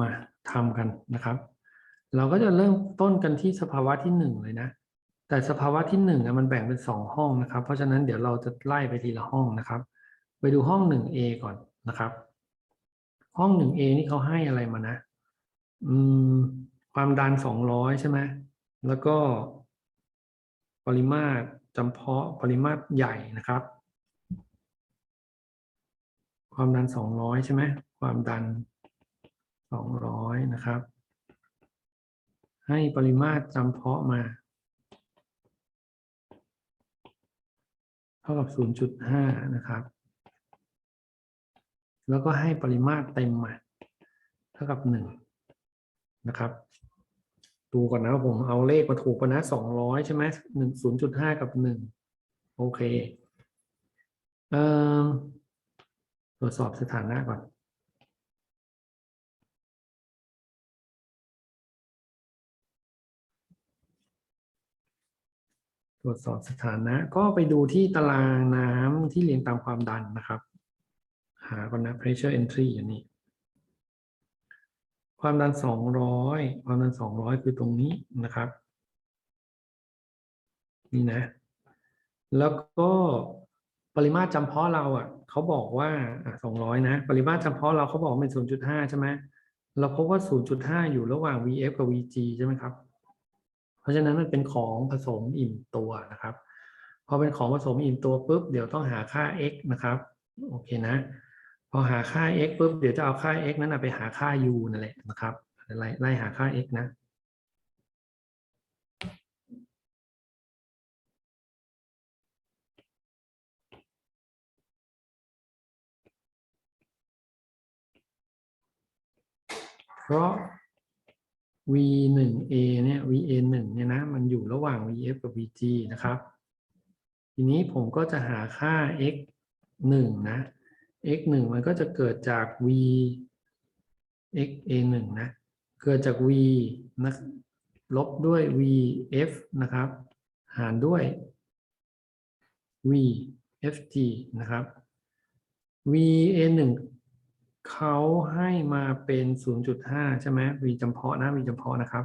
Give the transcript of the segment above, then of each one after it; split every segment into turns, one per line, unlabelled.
มาทำกันนะครับ เราก็จะเริ่มต้นกันที่สภาวะที่หนึ่งเลยนะ แต่สภาวะที่หนึ่งอะมันแบ่งเป็นสองห้องนะครับ เพราะฉะนั้นเดี๋ยวเราจะไล่ไปทีละห้องนะครับ ไปดูห้องหนึ่ง A ก่อนนะครับ ห้องหนึ่ง A นี่เขาให้อะไรมานะ อืม ความดันสองร้อยใช่ไหมแล้วก็ ปริมาตรจำเพาะปริมาตรใหญ่นะครับ ความดันสองร้อยใช่ไหมความดัน สองร้อยนะครับ ให้ปริมาตรจำเพาะมา เท่ากับ 0.5 นะครับ แล้วก็ให้ปริมาตรเต็มมาเท่ากับ 1 นะครับ ดูก่อนนะผมเอาเลขมาถูกปะนะ 200 ใช่ไหมหนึ่ง0.5 กับ 1 โอเคเอ่อตรวจสอบสถานะก่อน รวจสอบสถานะ ก็ไปดูที่ตารางน้ำที่เรียงตามความดันนะครับ หาก่อนนะ pressure entry อย่างนี้ ความดัน 200 ความดัน 200 คือตรงนี้นะครับ นี่นะ แล้วก็ปริมาตรจำเพาะเราอะเขาบอกว่าอะ200 นะ ปริมาตรจำเพาะเราเขาบอกเป็น 0.5 ใช่ไหมเราพบว่า 0.5 อยู่ระหว่าง VF กับ VG ใช่ไหมครับ ราะฉะนั้นมันเป็นของผสมอิ่มตัวนะครับ พอเป็นของผสมอิ่มตัวปุ๊บเดี๋ยวต้องหาค่า x นะครับโอเคนะ พอหาค่า x ปุ๊บเดี๋ยวจะเอาค่า x นั้นไปหาค่า u นั่นแหละนะครับไล่ไล่หาค่า x นะเพราะ v หนึ่ง a เนี่ย v a หนึ่งเนี่ยนะมันอยู่ระหว่าง vf กับ vg นะครับ ทีนี้ผมก็จะหาค่า x หนึ่งนะ x หนึ่งมันก็จะเกิดจาก v x a หนึ่งนะ เกิดจาก v นะลบด้วย vf นะครับ หารด้วย v ft นะครับ v a หนึ่ง เขาให้มาเป็น 0.5 ใช่ไหม v จำเพาะนะ v จำเพาะนะครับ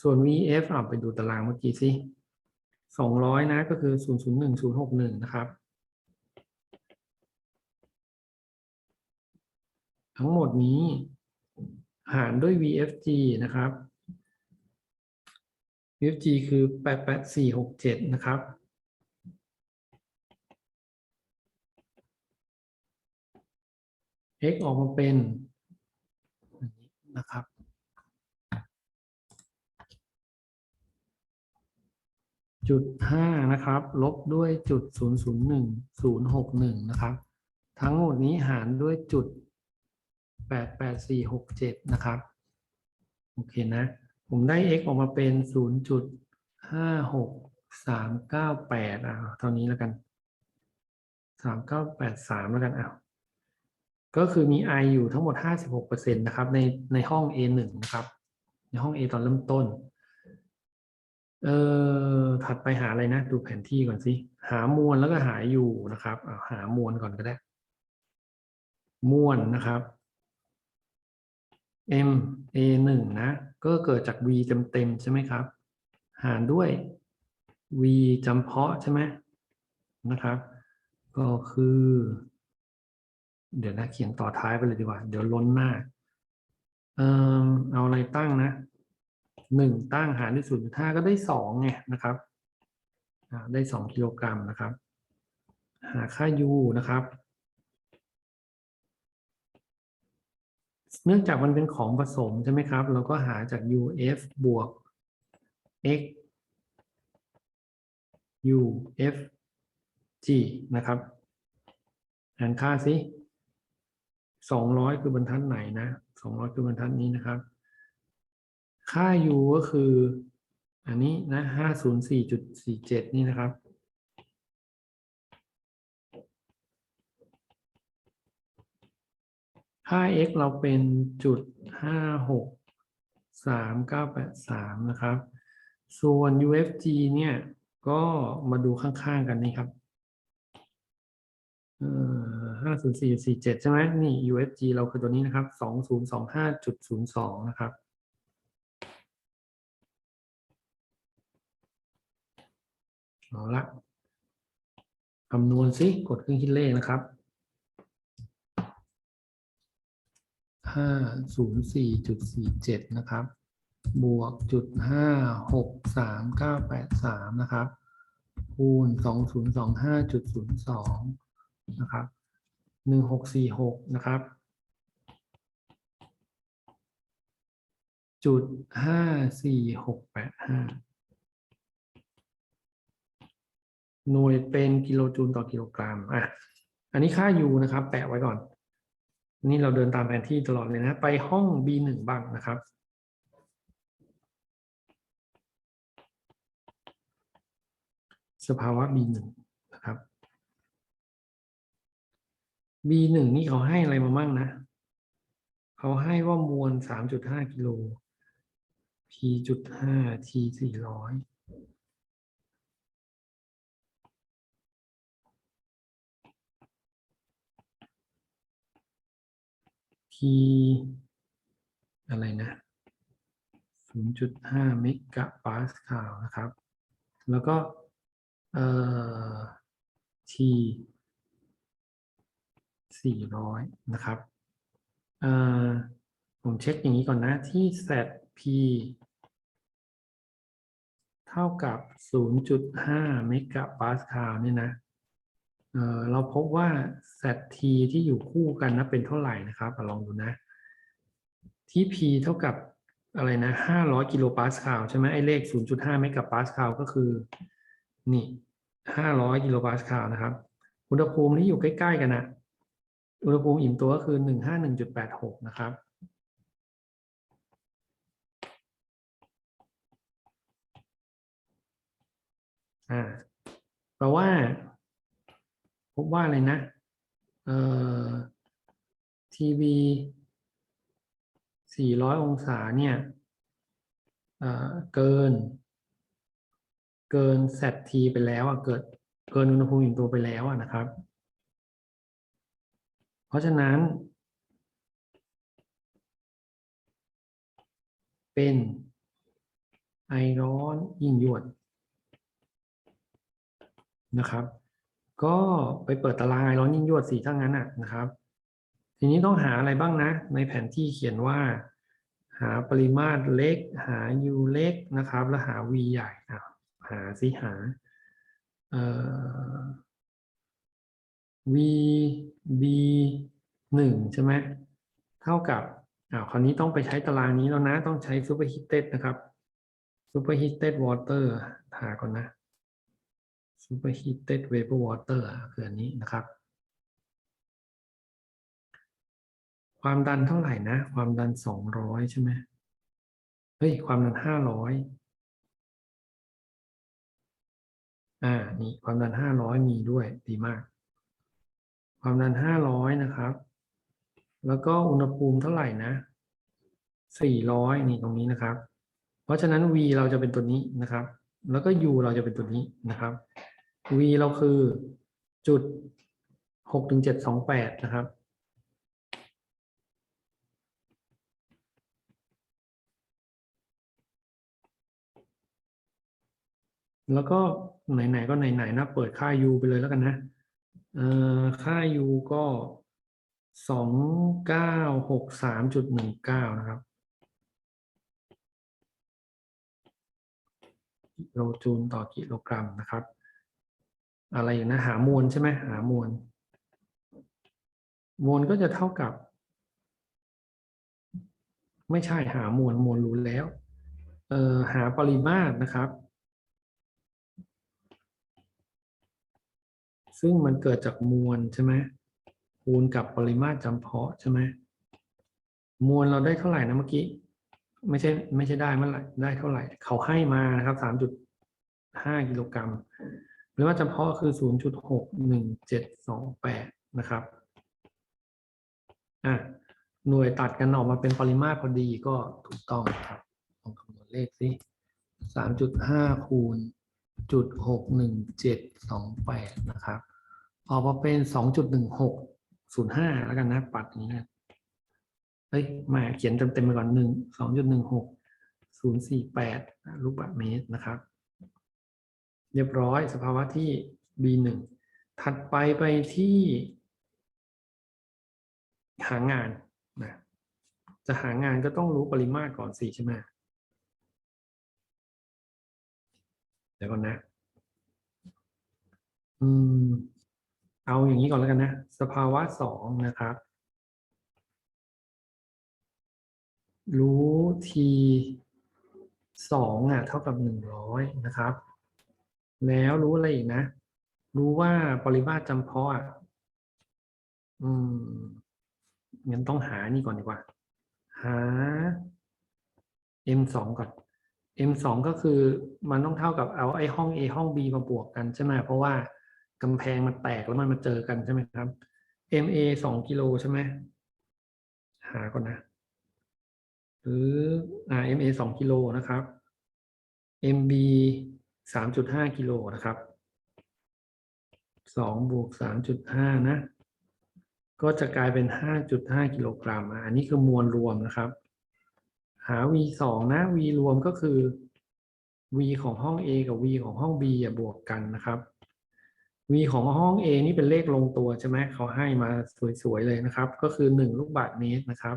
ส่วน vf เอาไปดูตารางเมื่อกี้สิ200 นะก็คือ 001 061 นะครับ ทั้งหมดนี้หารด้วย VFG นะครับ VFG คือ 88467 นะครับ x ออกมาเป็นนะครับ จุดห้านะครับ ลบด้วยจุดศูนย์ศูนย์หนึ่งศูนย์หกหนึ่งนะครับ ทั้งหมดนี้หารด้วยจุดแปดแปดสี่หกเจ็ดนะครับ โอเคนะ ผมได้ x ออกมาเป็นศูนย์จุดห้าหกสามเก้าแปดอะเท่านี้แล้วกันสามเก้าแปดสามแล้วกันอะ ก็คือมี i อยู่ทั้งหมด 56%นะครับในในห้อง A1 นะครับ ในห้อง A ตอนเริ่มต้น เอ่อถัดไปหาอะไรนะ ดูแผนที่ก่อนสิ หามวลแล้วก็หาอยู่นะครับาหามวลก่อนก็ได้ มวลนะครับ m a หนึ่งนะ ก็เกิดจาก v เต็มเต็มๆใช่ไหมครับ หารด้วย v จำเพาะใช่ไหมนะครับ ก็คือ เดี๋ยวนะเขียนต่อท้ายไปเลยดีกว่า เดี๋ยวล้นหน้า เออเอาอะไรตั้งนะหนึ่งตั้งหารด้วยศูนย์จุดห้าก็ได้สองไงนะครับได้สองกิโลกรัมนะครับ หาค่า u นะครับ เนื่องจากมันเป็นของผสมใช่ไหมครับ เราก็หาจาก uf บวก x uf g นะครับ หารค่าสิ สองร้อยคือบรรทัดไหนนะสองร้อยคือบรรทัดนี้นะครับ ค่า u ก็คือ อันนี้นะห้าศูนย์สี่จุดสี่เจ็ดนี่นะครับ ค่า x เราเป็นจุดห้าหกสามเก้าแปดสามนะครับ ส่วน ufg เนี่ย ก็มาดูข้างๆกันนี่ครับ เอ่อ ห้าศูนย์สี่สี่เจ็ดใช่ไหมนี่ USG เราคือตัวนี้นะครับสองศูนย์สองห้าจุดศูนย์สองนะครับเอาละคำนวณสิกดเครื่องคิดเลขนะครับห้าศูนย์สี่จุดสี่เจ็ดนะครับ บวกจุดห้าหกสามเก้าแปดสามนะครับ คูณสองศูนย์สองห้าจุดศูนย์สองนะครับ หนึ่งหกสี่หกนะครับ จุดห้าสี่หกแปดห้าหน่วยเป็นกิโลจูลต่อกิโลกรัมอะอันนี้ค่า U นะครับ แปะไว้ก่อน นี่เราเดินตามแผนที่ตลอดเลยนะ ไปห้อง B1 บ้างนะครับ สภาวะ B1 นะครับ บีหนึ่งนี่เขาให้อะไรมามั่งนะ เขาให้ว่ามวลสามจุดห้ากิโลพีจุดห้าทีสี่ร้อยทีอะไรนะศูนย์จุดห้าเมกะปาสคาลนะครับ แล้วก็เอ่อที 400 นะครับผมเช็คอย่างนี้ก่อนนะ ที่ ZP เท่ากับ 0.5 เมกะปาสคาลเนี่ยนะเเราพบว่า ZT ที่อยู่คู่กันนะเป็นเท่าไหร่นะครับอลองดูนะ ที่ P เท่ากับอะไรนะ 500 กิโลปาสคาลใช่ไหมไอ้เลข 0.5 เมกะปาสคาลก็คือนี่ 500 กิโลปาสคาลนะครับ อุณหภูมิที่อยู่ใกล้ ๆ กันนะ อุณหภูมิอิ่มตัวก็คือ151.86นะครับ อ่าแปลว่า พบว่าอะไรนะ เอ่อทีวี400อยองศาเนี่ยเอ่อเกิน เกิน ZT ไปแล้วอะเกิดเกินอุณหภูมิอิ่มตัวไปแล้วอะนะครับ เพราะฉะนั้น เป็นไอร้อนยิ่งยวดนะครับ ก็ไปเปิดตารางไอร้อนยิ่งยวดสีถ้างั้นอะนะครับ ทีนี้ต้องหาอะไรบ้างนะ ในแผนที่เขียนว่า หาปริมาตรเล็ก หา U เล็กนะครับ แล้วหา V ใหญ่อะหาสิหาเอ่อ V B หนึ่งใช่ไหมเท่ากับอ่าคราวนี้ต้องไปใช้ตารางนี้แล้วนะ ต้องใช้ superheated นะครับ superheated water หาก่อนนะ superheated vapor water คืออันนี้นะครับ ความดันเท่าไหร่นะ ความดันสองร้อยใช่ไหมเฮ้ย ความดันห้าร้อยอ่า นี่ ความดันห้าร้อยมีด้วย ดีมาก ความดันห้าร้อยนะครับ แล้วก็อุณหภูมิเท่าไหร่นะสี่ร้อยนี่ตรงนี้นะครับ เพราะฉะนั้น V เราจะเป็นตัวนี้นะครับ แล้วก็ U เราจะเป็นตัวนี้นะครับ V เราคือจุดหกถึงเจ็ดสองแปดนะครับแล้วก็ไหนๆก็ไหนๆนะเปิดค่า U ไปเลยแล้วกันนะ ค่า U ก็สองเก้าหกสามจุดหนึ่งเก้านะครับกิโลจูลต่อกิโลกรัมนะครับ อะไรอย่างนะหามวลใช่ไหมหามวลมวลก็จะเท่ากับ ไม่ใช่หามวลมวลรู้แล้ว เอ่อหาปริมาตรนะครับ ซึ่งมันเกิดจากมวลใช่ไหมคูณกับปริมาตรจำเพาะใช่ไหมมวลเราได้เท่าไหร่นะเมื่อกี้ ไม่ใช่ไม่ใช่ได้เมื่อไหร่ได้เท่าไหร่ เขาให้มานะครับสามจุดห้ากิโลกรัมปริมาตรจำเพาะคือศูนย์จุดหกหนึ่งเจ็ดสองแปดนะครับอะหน่วยตัดกันออกมาเป็นปริมาตรพอดีก็ถูกต้องครับลองคำนวณเลขสิสามจุดห้าคูณจุดหกหนึ่งเจ็ดสองแปดนะครับ ออกมาเป็นสองจุดหนึ่งหกศูนย์ห้าแล้วกันนะ ปัดนี้นะเฮ้ยมาเขียนเต็มๆไปก่อนหนึ่งสองจุดหนึ่งหกศูนย์สี่แปดลูกบาศก์เมตรนะครับ เรียบร้อยสภาวะที่ B หนึ่งถัดไปไปที่ หางานนะจะหางานก็ต้องรู้ปริมาตรก่อนสิใช่ไหมเดี๋ยวก่อนนะ อืม เอาอย่างนี้ก่อนแล้วกันนะ สภาวะสองนะครับ รู้ทีสองอะเท่ากับหนึ่งร้อยนะครับ แล้วรู้อะไรอีกนะ รู้ว่าปริมาตรจำเพาะอะอืมงั้นต้องหานี่ก่อนดีกว่า หา m สองก่อน m สองก็คือมันต้องเท่ากับเอาไอ้ห้อง a ห้อง b มาบวกกันใช่ไหมเพราะว่า กำแพงมันแตกแล้วมันมาเจอกันใช่ไหมครับ ma สองกิโลใช่ไหมหาก่อนนะ หรืออ MA สองกิโลนะครับ mb สามจุดห้ากิโลนะครับสองบวกสามจุดห้านะ ก็จะกลายเป็นห้าจุดห้ากิโลกรัมอันนี้คือมวลรวมนะครับ หา v สองนะ v รวมก็คือ v ของห้อง a กับ v ของห้อง b อะบวกกันนะครับ v ของห้อง a นี่เป็นเลขลงตัวใช่ไหมเขาให้มาสวยๆเลยนะครับ ก็คือหนึ่งลูกบาศก์เมตรนะครับ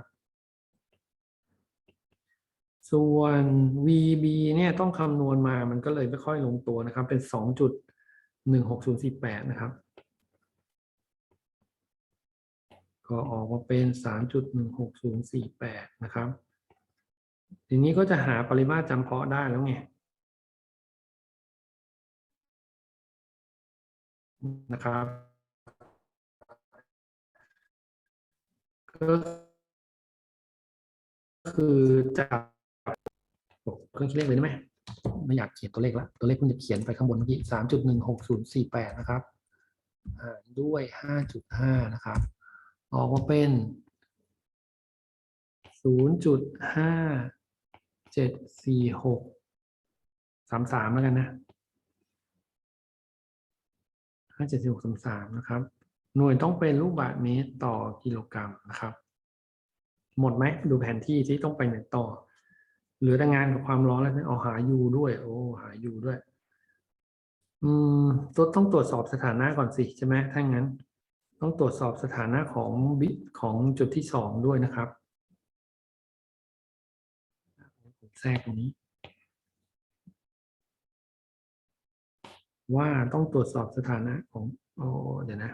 ส่วน VB เนี่ยต้องคำนวณมามันก็เลยไม่ค่อยลงตัวนะครับ เป็นสองจุดหนึ่งหกศูนย์สี่แปดนะครับ ก็ออกมาเป็นสามจุดหนึ่งหกศูนย์สี่แปดนะครับ ทีนี้ก็จะหาปริมาตรจำเพาะได้แล้วไง นะครับก็คือจากเครื่องคิดเลขเลยได้ไหมไม่อยากเขียนตัวเลขละตัวเลขเพิ่งจะเขียนไปข้างบนเมื่อกี้สามจุดหนึ่งหกศูนย์สี่แปดนะครับด้วยห้าจุดห้านะครับ ออกมาเป็นศูนย์จุดห้าเจ็ดสี่หกสามสามแล้วกันนะ ห้าเจ็ดสิบหกสามนะครับ หน่วยต้องเป็นลูกบาศก์เมตรต่อกิโลกรัมนะครับ หมดไหมดูแผนที่ที่ต้องไปไหนต่อเหลือแต่งานกับความร้อนแล้วเอาหายูด้วย โอ้หายูด้วย อืมตัวต้องตรวจสอบสถานะก่อนสิใช่ไหมถ้างั้น ต้องตรวจสอบสถานะของบิของจุดที่สองด้วยนะครับแทรกตรงนี้ ว่าต้องตรวจสอบสถานะของโอเดี๋ยวนะ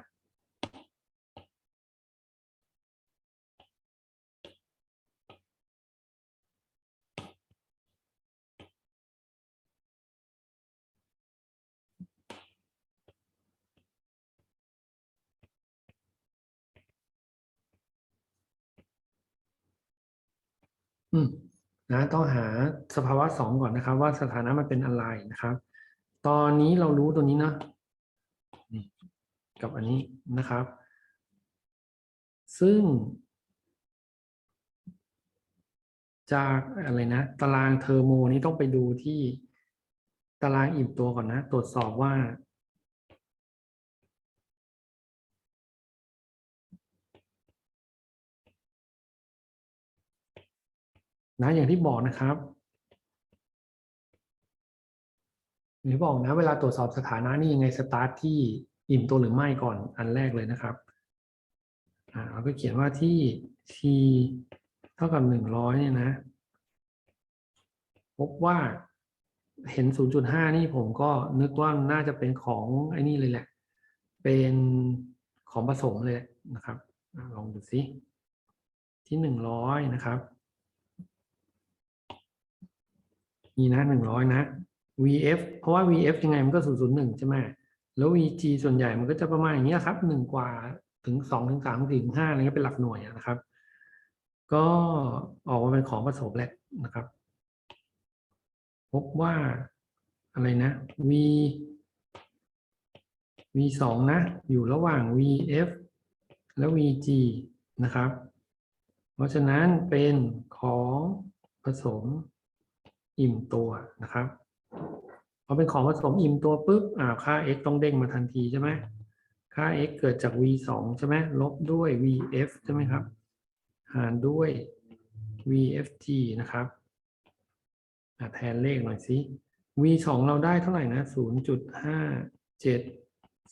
อืมนะต้องหาสภาวะสองก่อนนะครับ ว่าสถานะมันเป็นอะไรนะครับ ตอนนี้เรารู้ตัวนี้เนาะนี่กับอันนี้นะครับ ซึ่ง จากอะไรนะ ตารางเทอร์โมนี้ต้องไปดูที่ตารางอิ่มตัวก่อนนะ ตรวจสอบว่า นะอย่างที่บอกนะครับ อย่างที่บอกนะเวลาตรวจสอบสถานะนี่ยังไงสตาร์ทที่อิ่มตัวหรือไม่ก่อนอันแรกเลยนะครับอ่าเราก็เขียนว่าที่ t เท่ากับหนึ่งร้อยเนี่ยนะ พบว่าเห็น 0.5 นี่ผมก็นึกว่าน่าจะเป็นของไอ้นี่เลยแหละ เป็นของผสมเลยนะครับ ลองดูสิที่หนึ่งร้อยนะครับ นี่นะหนึ่งร้อยนะ VF เพราะว่า VF ยังไงมันก็ 001 ใช่ไหมแล้ว VG ส่วนใหญ่มันก็จะประมาณอย่างนี้ยครับหนึ่งกว่าถึงสองถึงสามถึงห้าอะไรเงี้ยเป็นหลักหน่วยนะครับ ก็ออกมาเป็นของผสมแหละนะครับ พบว่าอะไรนะ V V สองนะ อยู่ระหว่าง VF และ VG นะครับ เพราะฉะนั้นเป็นของผสมอิ่มตัวนะครับ พอเป็นของผสมอิ่มตัวปุ๊บอ่าค่า x ต้องเด้งมาทันทีใช่ไหมค่า x เกิดจาก v สองใช่ไหมลบด้วย vf ใช่ไหมครับ หารด้วย vfg นะครับแทนเลขหน่อยสิ v สองเราได้เท่าไหร่นะศูนย์จุดห้าเจ็ด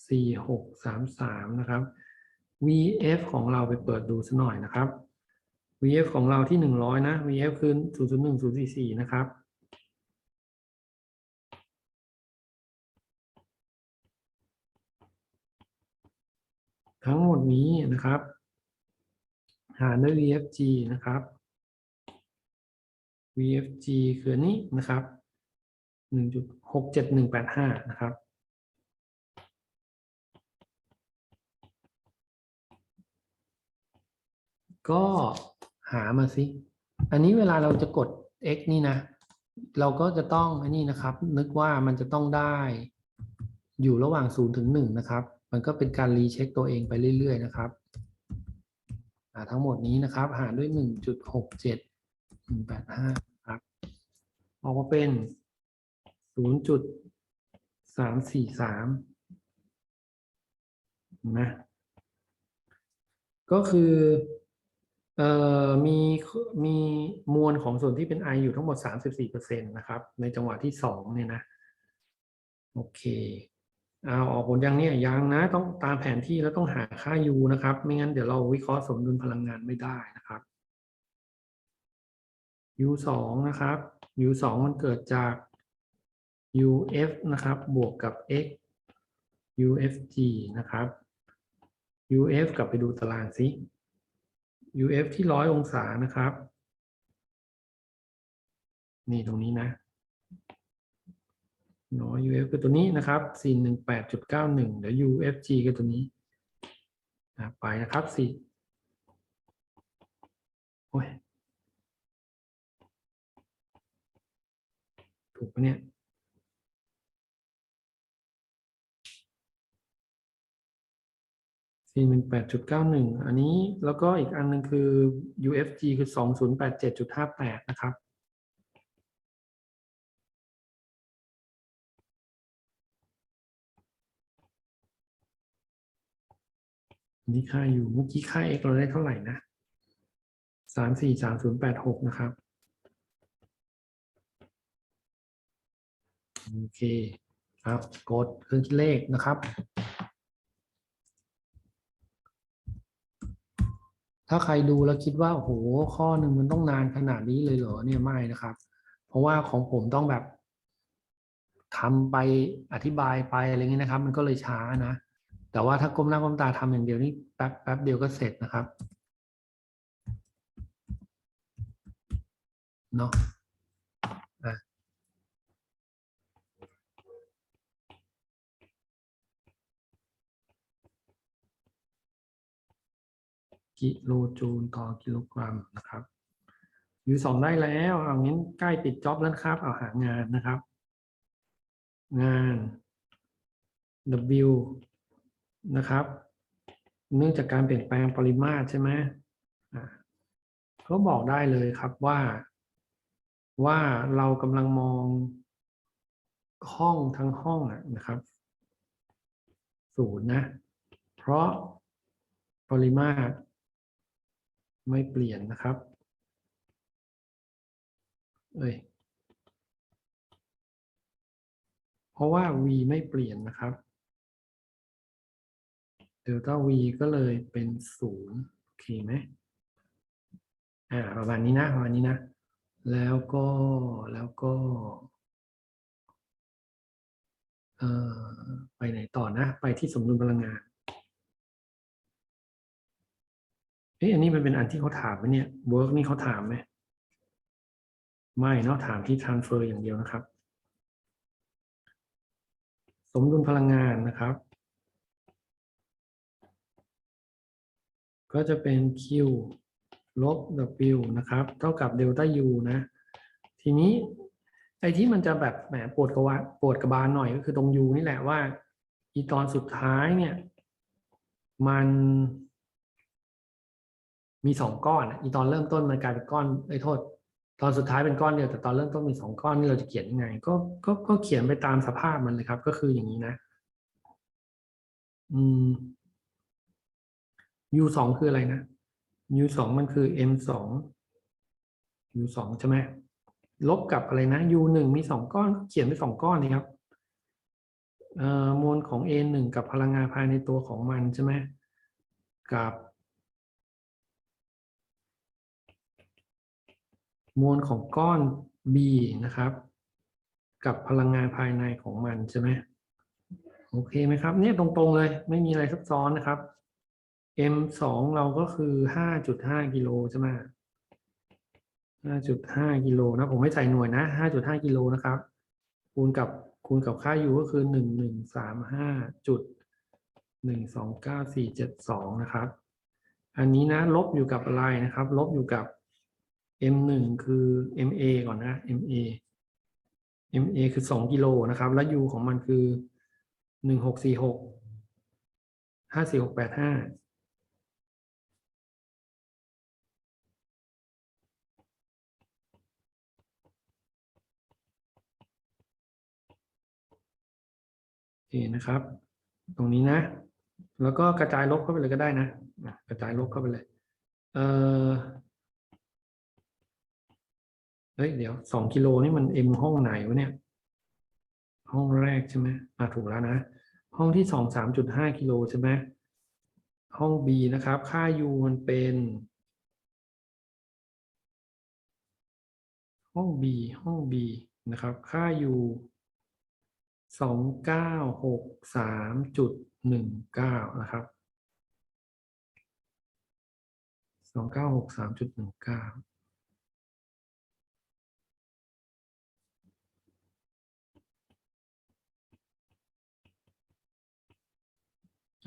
สี่หกสามสามนะครับ vf ของเราไปเปิดดูสักหน่อยนะครับ vf ของเราที่หนึ่งร้อยนะ vf คือศูนย์ศูนย์หนึ่งศูนย์สี่สี่นะครับ ทั้งหมดนี้นะครับ หารด้วย vfg นะครับ vfg คืออันนี้นะครับหนึ่งจุดหกเจ็ดหนึ่งแปดห้านะครับ ก็หามาสิ อันนี้เวลาเราจะกด x นี่นะ เราก็จะต้องอันนี้นะครับ นึกว่ามันจะต้องได้อยู่ระหว่าง 0 ถึง 1 นะครับ มันก็เป็นการรีเช็คตัวเองไปเรื่อยๆนะครับทั้งหมดนี้นะครับหารด้วย 1.67ครับออกมาเป็น 0.343นะก็คือเอ่อมีมีมวลของส่วนที่เป็น I อยู่ทั้งหมด 34%นะครับ ในจังหวะที่สองเนี่ยนะ โอเค เอาออกผลยังเนี่ยยังนะ ต้องตามแผนที่แล้วต้องหาค่า U นะครับ ไม่งั้นเดี๋ยวเราวิเคราะห์สมดุลพลังงานไม่ได้นะครับ U สองนะครับ U สองมันเกิดจาก UF นะครับ บวกกับ X UFG นะครับ UF กลับไปดูตารางสิ UF ที่ร้อยองศานะครับ นี่ตรงนี้นะ น้อย UF คือตัวนี้นะครับ418.91เดี๋ยว UFG คือตัวนี้นะไปนะครับสี่โอ้ยถูกปะเนี่ยสี่หนึ่งแปดจุดเก้าหนึ่งอันนี้แล้วก็อีกอันหนึ่งคือ UFG คือสองศูนย์แปดเจ็ดจุดห้าแปดนะครับ นนี้ค่าอยู่เมื่อกี้ค่า x เราได้เท่าไหร่นะสามสี่สามศูนย์แปดหกนะครับ โอเคครับ กดเครื่องคิดเลขนะครับ ถ้าใครดูแล้วคิดว่า โอ้โห ข้อหนึ่งมันต้องนานขนาดนี้เลยเหรอเนี่ยไม่นะครับ เพราะว่าของผมต้องแบบทำไปอธิบายไปอะไรเงี้ยนะครับ มันก็เลยช้านะ แต่ว่าถ้าก้มหน้าก้มตาทำอย่างเดียวนี่แป๊บแป๊บเดียวก็เสร็จนะครับเนาะกิโลจูลต่อกิโลกรัมนะครับอยู่สองได้แล้วเอางั้นใกล้ปิดจ็อบแล้วครับ เอาหางานนะครับ งาน W นะครับ เนื่องจากการเปลี่ยนแปลงปริมาตรใช่ไหมอ่าก็บอกได้เลยครับว่า ว่าเรากำลังมองห้องทั้งห้องนะครับศูนย์นะ เพราะปริมาตร ไม่เปลี่ยนนะครับ เอ้ยเพราะว่า v ไม่เปลี่ยนนะครับ เดลต้า v ก็เลยเป็นศูนย์โอเคไหมอ่าประมาณนี้นะประมาณนี้นะ แล้วก็แล้วก็เอ่อไปไหนต่อนะ ไปที่สมดุลพลังงานเอ๊ะอันนี้มันเป็นอันที่เขาถามไหมเนี่ย work นี่เขาถามไหมไม่เนาะถามที่ transfer อย่างเดียวนะครับ สมดุลพลังงานนะครับ ก็จะเป็น q ลบ w นะครับ เท่ากับเดลต้า u นะ ทีนี้ไอ้ที่มันจะแบบแหมปวดกระวาปวดกระบาลหน่อยก็คือตรง u นี่แหละว่า อีตอนสุดท้ายเนี่ย มันมีสองก้อน อีตอนเริ่มต้นมันกลายเป็นก้อนไอ้โทษ ตอนสุดท้ายเป็นก้อนเดียวแต่ตอนเริ่มต้นมีสองก้อนนี่เราจะเขียนยังไง ก็ก็ก็เขียนไปตามสภาพมันเลยครับ ก็คืออย่างนี้นะ อืม u สองคืออะไรนะ u สองมันคือ m สอง u สองใช่ไหมลบกับอะไรนะ u หนึ่งมีสองก้อน เขียนไปสองก้อนนี่ครับมวลของ a หนึ่งกับพลังงานภายในตัวของมันใช่ไหมกับ มวลของก้อน b นะครับ กับพลังงานภายในของมันใช่ไหมโอเคไหมครับ เนี่ยตรงๆเลย ไม่มีอะไรซับซ้อนนะครับ m สองเราก็คือห้าจุดห้ากิโลใช่ไหมห้าจุดห้ากิโลนะ ผมไม่ใส่หน่วยนะห้าจุดห้ากิโลนะครับ คูณกับคูณกับค่า u ก็คือหนึ่งหนึ่งสามห้าจุดหนึ่งสองเก้าสี่เจ็ดสองนะครับ อันนี้นะลบอยู่กับอะไรนะครับ ลบอยู่กับ m หนึ่งคือ ma ก่อนนะ ma ma คือสองกิโลนะครับ แล้ว u ของมันคือหนึ่งหกสี่หกห้าสี่หกแปดห้า นะครับ ตรงนี้นะ แล้วก็กระจายลบเข้าไปเลยก็ได้นะกระจายลบเข้าไปเลย เออเฮ้ยเดี๋ยวสองกิโลนี่มัน m ห้องไหนวะเนี่ย ห้องแรกใช่ไหมอะถูกแล้วนะ ห้องที่สองสามจุดห้ากิโลใช่ไหมห้อง B นะครับ ค่า u มันเป็น ห้อง B ห้อง B นะครับ ค่า u สองเก้าหกสามจุดหนึ่งเก้านะครับสองเก้าหกสามจุดหนึ่งเก้า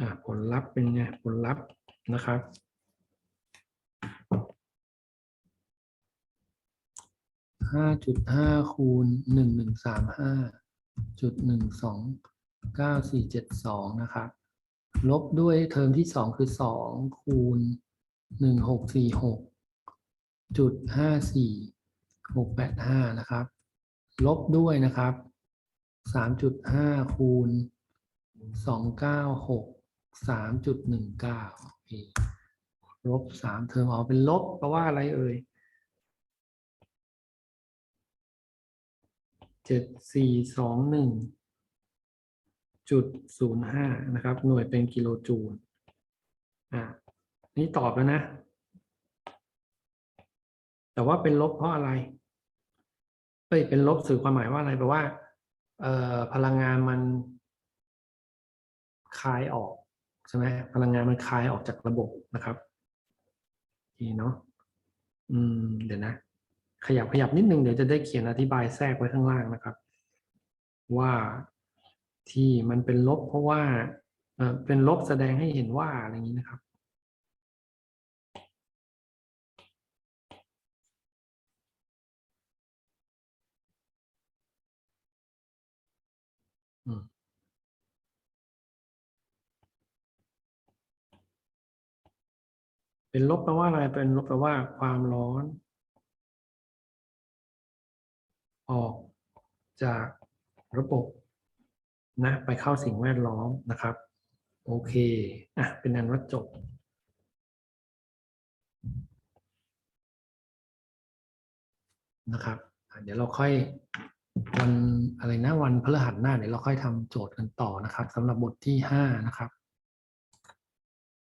อะผลลัพธ์เป็นไง ผลลัพธ์นะครับ ห้าจุดห้าคูณหนึ่งหนึ่งสามห้า จุดหนึ่งสองเก้าสี่เจ็ดสองนะครับลบด้วยเทอมที่สองคือสองคูณหนึ่งหกสี่หกจุดห้าสี่หกแปดห้านะครับ ลบด้วยนะครับสามจุดห้าคูณสองเก้าหกสามจุดหนึ่งเก้าลบสามเทอมออกเป็นลบแปลว่าอะไรเอ่ย เจ็ดสี่สองหนึ่งจุดศูนย์ห้านะครับ หน่วยเป็นกิโลจูลอ่านี่ตอบแล้วนะ แต่ว่าเป็นลบเพราะอะไรเอ้ยเป็นลบสื่อความหมายว่าอะไรแปลว่า เอ่อพลังงานมันคายออกใช่ไหมพลังงานมันคายออกจากระบบนะครับนี่เนาะอืมเดี๋ยวนะ ขยับขยับนิดนึงเดี๋ยวจะได้เขียนอธิบายแทรกไว้ข้างล่างนะครับ ว่าที่มันเป็นลบเพราะว่าเออเป็นลบแสดงให้เห็นว่าอะไรอย่างนี้นะครับ อืมเป็นลบแปลว่าอะไร เป็นลบแปลว่าความร้อน ออกจากระบบนะไปเข้าสิ่งแวดล้อมนะครับ โอเคอะเป็นอันว่าจบนะครับเดี๋ยวเราค่อยวันอะไรนะวันพฤหัสหน้าเดี๋ยวเราค่อยทำโจทย์กันต่อนะครับสำหรับบทที่ห้านะครับ